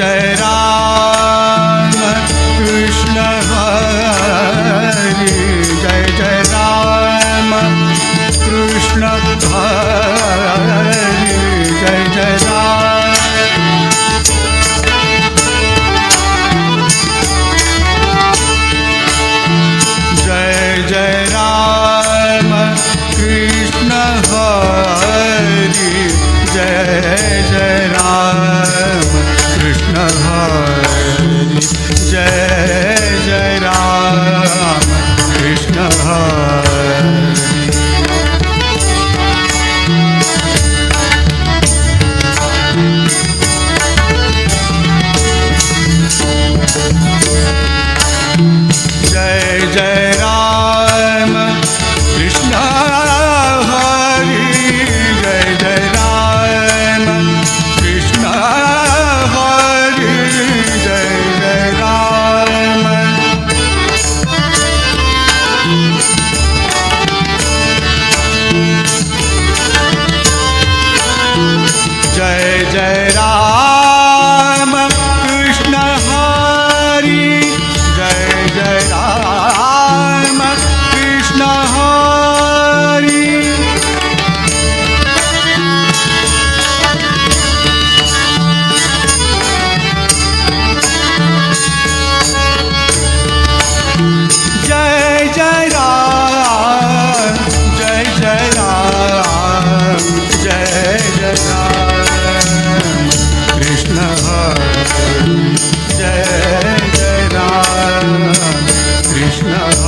जय राम Bye. জয় জয় now.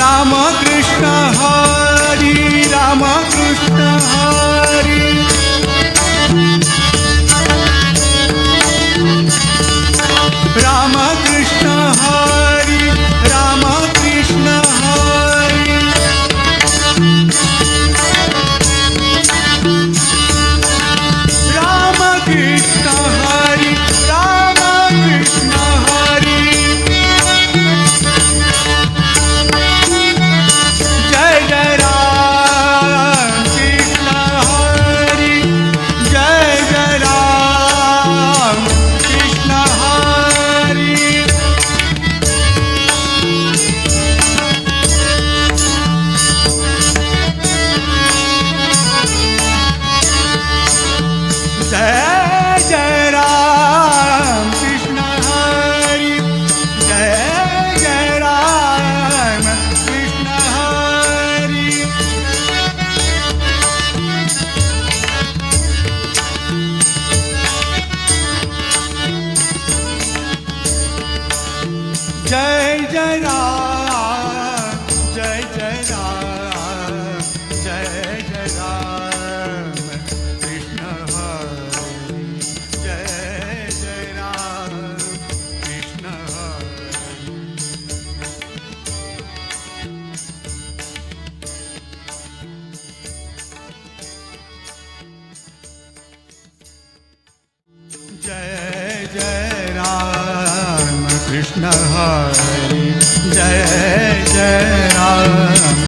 Ramakrishna Hari Ramakrishna જય જય રામ જય જય રામ જય જય રામ કૃષ્ણ હરે જય જય રામ કૃષ્ણ હરે જય જય कृष्ण हरे जय जय राम